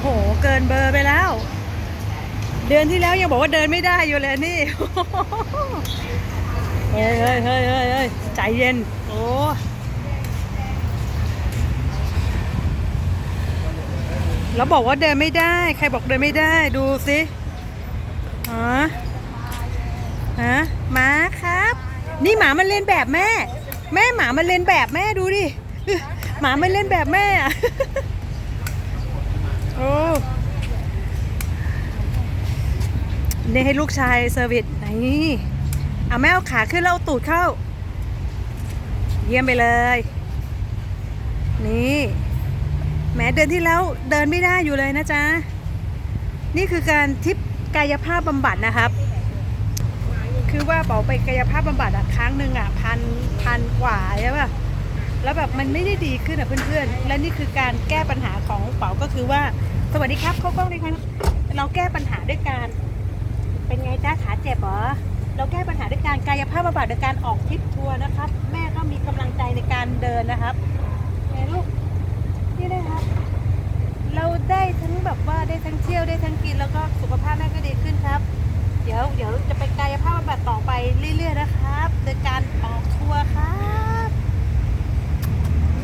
โห เกินเบอร์ไปแล้ว เดือนที่แล้วยังบอกว่าเดินไม่ได้อยู่เลยนี่ เฮ้ยเฮ้ยเฮ้ยเฮ้ยใจเย็น โอ้แล้วบอกว่าเดินไม่ได้ ใครบอกเดินไม่ได้ ดูสิฮะฮะหมาครับ นี่หมามันเล่นแบบแม่ แม่หมามันเล่นแบบแม่ดูดิ หมามันเล่นแบบแม่อะ โอ้ นี่ให้ลูกชายเซอร์วิสนี่เอาแม่เอาขาขึ้นแล้วเอาตูดเข้า เยี่ยมไปเลย นี่แหม้เดือนที่แล้วเดินไม่ได้อยู่เลยนะจ๊ะ นี่คือการทิปกายภาพบำบัดนะครับ คือว่าเป๋าไปกายภาพบำบัดอะครั้งหนึ่งอะพันพันกว่าใช่ป่ะแล้วแบบมันไม่ได้ดีขึ้นอะเพื่อนๆ และนี่คือการแก้ปัญหาของเป๋าก็คือว่า สวัสดีครับเข้ากล้องเลยครับเราแก้ปัญหาด้วยการ เป็นไงจ้าขาเจ็บเหรอ เราแก้ปัญหาด้วยการกายภาพบำบัดด้วยการออกทริปทัวร์นะครับ แม่ก็มีกำลังใจในการเดินนะครับไงลูก นี่นะครับ เราได้ทั้งแบบว่าได้ทั้งเที่ยวได้ทั้งกินแล้วก็สุขภาพแม่ก็ดี